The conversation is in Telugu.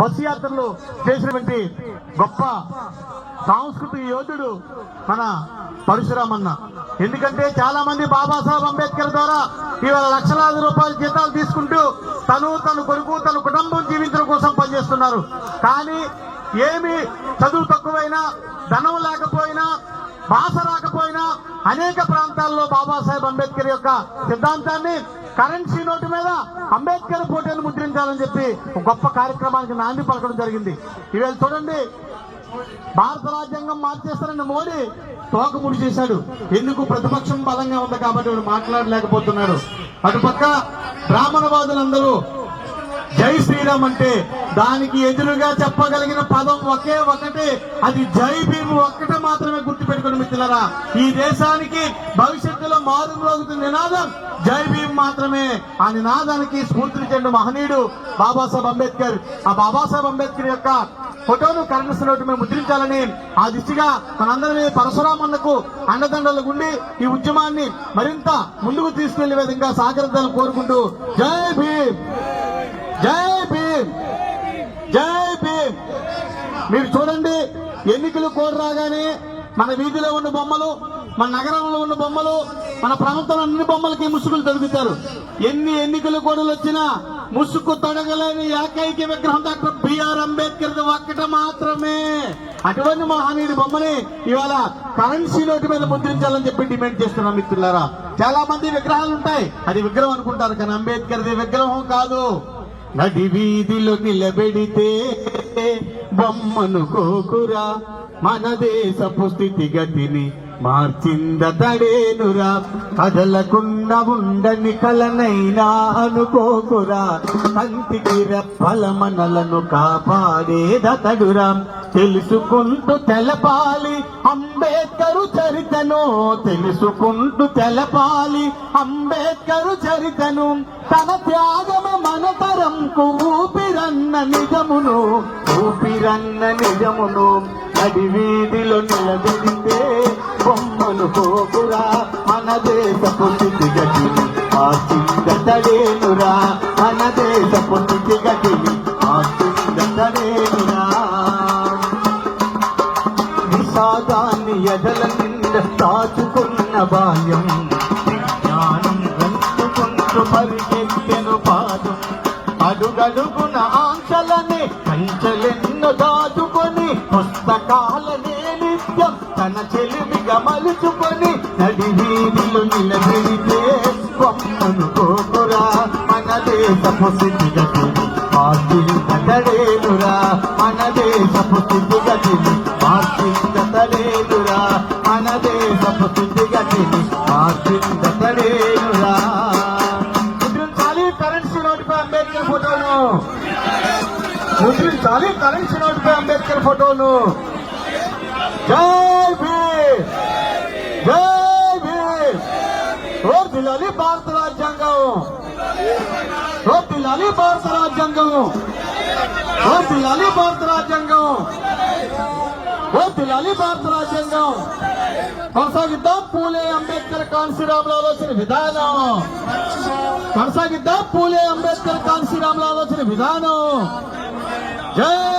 బస్సు యాత్రలు చేసినటువంటి గొప్ప సాంస్కృతిక యోధుడు మన పరశురామన్న. ఎందుకంటే చాలా మంది బాబాసాహెబ్ అంబేద్కర్ ద్వారా ఇవాళ లక్షలాది రూపాయల జీతాలు తీసుకుంటూ తను తన కొడుకు తన కుటుంబం జీవించడం కోసం పనిచేస్తున్నారు. కానీ ఏమి చదువు తక్కువైనా ధనం లేకపోయినా భాష రాకపోయినా అనేక ప్రాంతాల్లో బాబాసాహెబ్ అంబేద్కర్ యొక్క సిద్ధాంతాన్ని కరెన్సీ నోటు మీద అంబేద్కర్ ఫోటోను ముద్రించాలని చెప్పి ఒక గొప్ప కార్యక్రమానికి నాంది పలకడం జరిగింది. ఈవేళ చూడండి భారత రాజ్యాంగం మార్చేస్తారని మోడీ తోకముడి చేశాడు. ఎందుకు? ప్రతిపక్షం బలంగా ఉంది కాబట్టి వాడు మాట్లాడలేకపోతున్నాడు. అటుపక్క బ్రాహ్మణవాదులందరూ జై శ్రీరామ్ అంటే దానికి ఎదురుగా చెప్పగలిగిన పదం ఒకే ఒకటి. అది జై భీమ్ ఒక్కటే మాత్రమే గుర్తుపెట్టుకుని మిత్రులరా. ఈ దేశానికి భవిష్యత్తులో మారుమ్రోగుతున్న నినాదం జై భీమ్ మాత్రమే. ఆ నినాదానికి స్ఫూర్తినిచ్చిన మహనీయుడు బాబాసాహెబ్ అంబేద్కర్. ఆ బాబాసాహెబ్ అంబేద్కర్ యొక్క ఫోటోను కరెన్సీ నోటు మేము ముద్రించాలని ఆ దిశగా మనందరినీ పరశురామన్నకు అండదండలు గుండి ఈ ఉద్యమాన్ని మరింత ముందుకు తీసుకెళ్ళే విధంగా సహకరించాలని కోరుకుంటూ జై భీమ్. జై భీమ్. జై భీమ్. మీరు చూడండి ఎన్నికలు కోరు రాగానే మన వీధిలో ఉన్న బొమ్మలు మన నగరంలో ఉన్న బొమ్మలు మన ప్రాంతంలో అన్ని బొమ్మలకి ముసుగులు తొలుగుతారు ఎన్ని ఎన్నికల గోడలు వచ్చినా ముసుగు తొడగలేని ఏకైక విగ్రహం డాక్టర్ బిఆర్ అంబేద్కర్ ఒక్కట మాత్రమే. అటువంటి మహానీయుడి బొమ్మని ఇవాళ కరెన్సీ నోటు మీద ముద్రించాలని చెప్పి డిమాండ్ చేస్తున్నాం మిత్రులారా. చాలా మంది విగ్రహాలు ఉంటాయి. అది విగ్రహం అనుకుంటారు కానీ అంబేద్కర్ది విగ్రహం కాదు. నడి వీధిలో నిలబెడితే బొమ్మను కోకురా. మన దేశపు స్థితిగతిని మార్చిందతడేనురా కదలకుండా ఉండని కలనైనా అనుకోకురా. కంటికి రెప్పల మనలను కాపాడేదతడురా తెలుసుకుంటూ తెలపాలి అంబేద్కరు చరితను. తెలుసుకుంటూ తెలపాలి అంబేద్కరు చరితను. తన త్యాగము మన తరంకు ఊపిరన్న నిజమును. ఊపిరన్న నిజమును. అది వీధిలో నిలబెడితే బొమ్మలు పోకురా మన దేశపు స్థితిగతిని. ఆచిందతడేనురా మన దేశపు స్థితిగతిని. ఆచిందతడేనురా విషాదాన్ని ఎదల నింద దాచుకున్న బాల్యం. జ్ఞానం గంతుకుంటూ పరిగెత్తెను పాదం. అడుగడుగున ఆంక్షలని కంచెలెన్ను దాచుకొని తన చెలిమిగా మలుచుకొని నడి వీధిలో నిలబెడితే బొమ్మను కోకురా మన దేశపు స్థితిగతిని మార్చిందతడేనురా మన దేశపు స్థితిగతిని మార్చిందతడేనురా మన దేశపు స్థితిగతిని మార్చిందతడేనురా ముద్రించాలి కరెన్సీ నోటుపై అంబేద్కర్ ఫోటోను. ముద్రించాలి కరెన్సీ నోటుపై అంబేద్కర్ ఫోటోను. జై భీమ్ జై భీమ్ ఓ దిలాలి భారత రాజ్యాంగం ఓ దిలాలి భారత రాజ్యాంగం ఓ దిలాలి భారత రాజ్యాంగం ఓ దిలాలి భారత రాజ్యాంగం కొనసాగిద్దాం పూలే అంబేద్కర్ కాన్సీరాముల ఆలోచన విధానం కొనసాగిద్దాం పూలే అంబేద్కర్ కాన్సీరాముల ఆలోచన విధానం జై